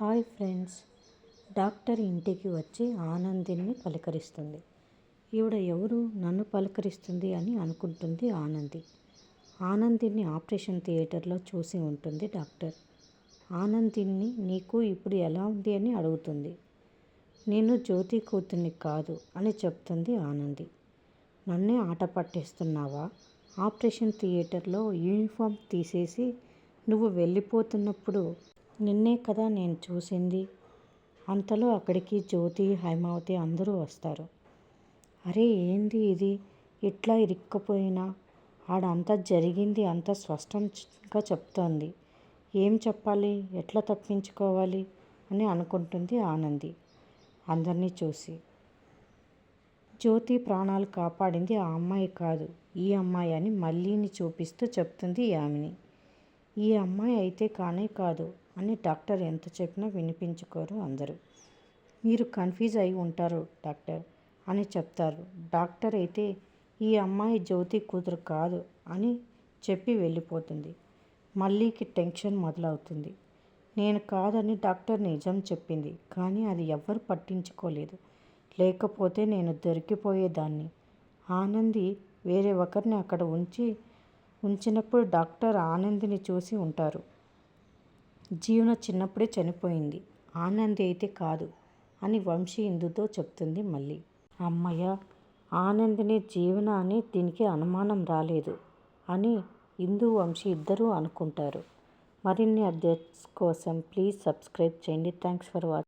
Hi friends. Doctor ఇంటికి వచ్చి ఆనందిని పలకరిస్తుంది. ఈవిడ ఎవరు? నన్ను పలకరిస్తుంది అని అనుకుంటుంది ఆనంది. ఆనందిని ఆపరేషన్ థియేటర్లో చూసి ఉంటుంది డాక్టర్. ఆనందిని నీకు ఇప్పుడు ఎలా ఉంది అని అడుగుతుంది. నేను జ్యోతి కూతుర్ని కాదు అని చెప్తుంది ఆనంది. నన్నే ఆట పట్టేస్తున్నావా? ఆపరేషన్ థియేటర్లో యూనిఫామ్ తీసేసి నువ్వు వెళ్ళిపోతున్నప్పుడు నిన్నే కదా నేను చూసింది. అంతలో అక్కడికి జ్యోతి హైమావతి అందరూ వస్తారు. అరే ఏంది ఇది? ఇట్లా ఇరుక్కపోయినా? ఆడంతా జరిగింది అంత స్పష్టంగా చెప్తోంది. ఏం చెప్పాలి? ఎట్లా తప్పించుకోవాలి? అని అనుకుంటుంది ఆనంది అందరినీ చూసి. జ్యోతి ప్రాణాలు కాపాడింది ఆ అమ్మాయి కాదు. ఈ అమ్మాయి అని మళ్ళీని చూపిస్తూ చెప్తుంది యామిని. ఈ అమ్మాయి అయితే కానే కాదు. అని డాక్టర్ ఎంత చెప్పినా వినిపించుకోరు అందరూ. మీరు కన్ఫ్యూజ్ అయి ఉంటారు డాక్టర్ అని చెప్తారు. డాక్టర్ అయితే ఈ అమ్మాయి జ్యోతి కూతురు కాదు అని చెప్పి వెళ్ళిపోతుంది. మళ్ళీకి టెన్షన్ మొదలవుతుంది. నేను కాదని డాక్టర్ నిజం చెప్పింది కానీ అది ఎవ్వరు పట్టించుకోలేదు. లేకపోతే నేను దొరికిపోయేదాన్ని. ఆనంది వేరే ఒకరిని అక్కడ ఉంచి ఉంచినప్పుడు డాక్టర్ ఆనందిని చూసి ఉంటారు. జీవన చిన్నప్పుడే చనిపోయింది. ఆనంది అయితే కాదు అని వంశీ ఇందుతో చెప్తుంది మళ్ళీ. అమ్మయ్య ఆనందిని జీవన అని దీనికి అనుమానం రాలేదు అని ఇందు వంశీ ఇద్దరూ అనుకుంటారు. మరిన్ని అప్డేట్స్ కోసం ప్లీజ్ సబ్స్క్రైబ్ చేయండి. Thanks for watching